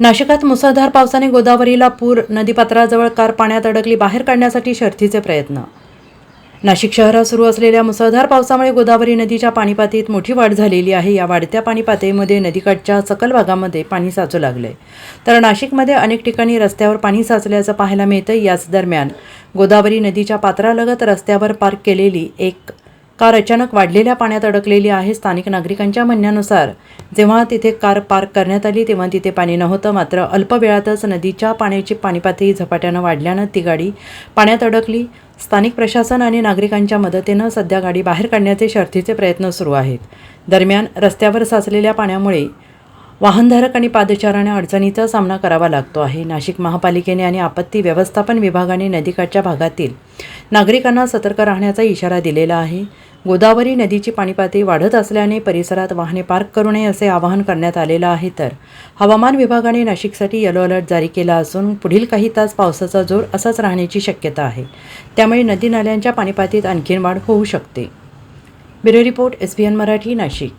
नाशिकात मुसळधार पावसाने गोदावरीला पूर नदीपात्राजवळ कार पाण्यात अडकली बाहेर काढण्यासाठी शर्थीचे प्रयत्न. नाशिक शहरात सुरू असलेल्या मुसळधार पावसामुळे गोदावरी नदीच्या पाणीपातळीत मोठी वाढ झालेली आहे. या वाढत्या पाणीपातळीमध्ये नदीकाठच्या सकल भागामध्ये पाणी साचू लागले. तर नाशिकमध्ये अनेक ठिकाणी रस्त्यावर पाणी साचल्याचं पाहायला मिळतं याच दरम्यान गोदावरी नदीच्या पात्रालगत रस्त्यावर पार्क केलेली एक कार अचानक वाढलेल्या पाण्यात अडकलेली आहे. स्थानिक नागरिकांच्या म्हणण्यानुसार जेव्हा तिथे कार पार्क करण्यात आली तेव्हा तिथे पाणी नव्हतं. मात्र अल्प वेळातच नदीच्या पाण्याची पाणीपातळी झपाट्यानं वाढल्यानं ती गाडी पाण्यात अडकली. स्थानिक प्रशासन आणि नागरिकांच्या मदतीनं सध्या गाडी बाहेर काढण्याचे शर्थीचे प्रयत्न सुरू आहेत. दरम्यान रस्त्यावर साचलेल्या पाण्यामुळे वाहनधारक आणि पादचाऱ्यांना अडचणीचा सामना करावा लागतो आहे. नाशिक महापालिकेने आणि आपत्ती व्यवस्थापन विभागाने नदीकाठच्या भागातील नागरिकांना सतर्क राहण्याचा इशारा दिलेला आहे. गोदावरी नदीची पाणीपातळी वाढत असल्याने परिसरात वाहने पार्क करू नये असे आवाहन करण्यात आलेलं आहे तर. हवामान विभागाने नाशिकसाठी येलो अलर्ट जारी केला असून पुढील काही तास पावसाचा जोर असाच राहण्याची शक्यता आहे. त्यामुळे नदी नाल्यांच्या पाणीपातळीत आणखीन वाढ होऊ शकते. Bureau report S B N Marathi Nashik.